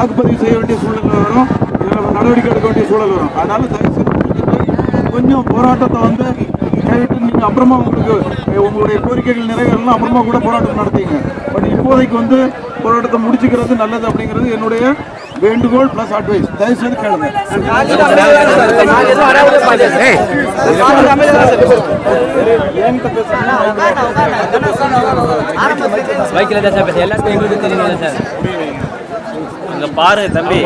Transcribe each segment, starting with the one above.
வழக்கு பதிவு செய்ய வேண்டிய சூழல் வரும். இதில் நடவடிக்கை எடுக்க வேண்டிய சூழல் வரும். அதனால தயவு செய்து புரிஞ்சுட்டு கொஞ்சம் போராட்டத்தை வந்து கைவிட்டு நீங்கள் அப்புறமா உங்களுக்கு உங்களுடைய கோரிக்கைகள் நிறைவேறலாம். அப்புறமா கூட போராட்டம் நடத்தீங்க. பட் இப்போதைக்கு வந்து போராட்டத்தை முடிச்சுக்கிறது நல்லது அப்படிங்கிறது என்னுடைய வேண்டுகோள் ப்ளஸ் அட்வைஸ் தயவு செய்து கேளுங்க. என்கிட்ட பேசுறீங்க இங்க பாரு தம்பி.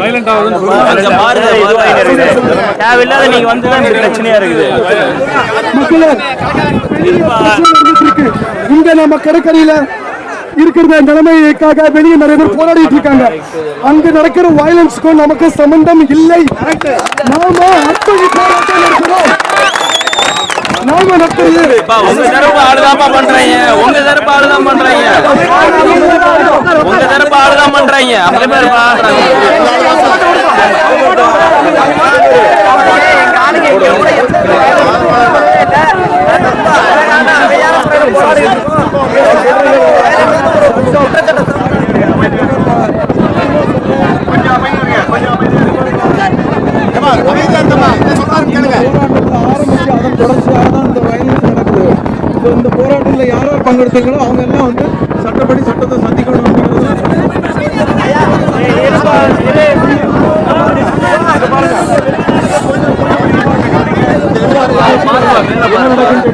அங்க பாருங்க தேவையில்லாத நீங்க வந்து தான் இந்த பிரச்சனையா இருக்குது. இங்க நம்ம கடற்கரையில இருக்கிற நிலைமைக்காக வெளியே நிறைய பேர் போராடிட்டு இருக்காங்க. அங்க நடக்கிற வயலன்ஸ்க்கும் நமக்கு சம்பந்தம் இல்லை. நாம அத்தனை போராட்டம் நடத்துறோம். நாம நடத்துறது உங்க தரப்பு ஆளுதாப்பா பண்றாங்க. உங்க தரப்பு ஆளுதான் பண்றாங்க. உங்க தரப்பு ஆளுதான் பண்றாங்க அப்படி பேர் போராட்டத்தை ஆரம்பிச்சு அதன் தொடர்ச்சியாக தான் இந்த வயலன்ஸ் நடக்குது ஸோ இந்த யார் யார் பங்கெடுத்தீங்களோ அவங்க எல்லாம் வந்து சட்டப்படி சட்டத்தை சந்திக்கணும் அப்படிங்கிறது என்ன நடக்குன்னு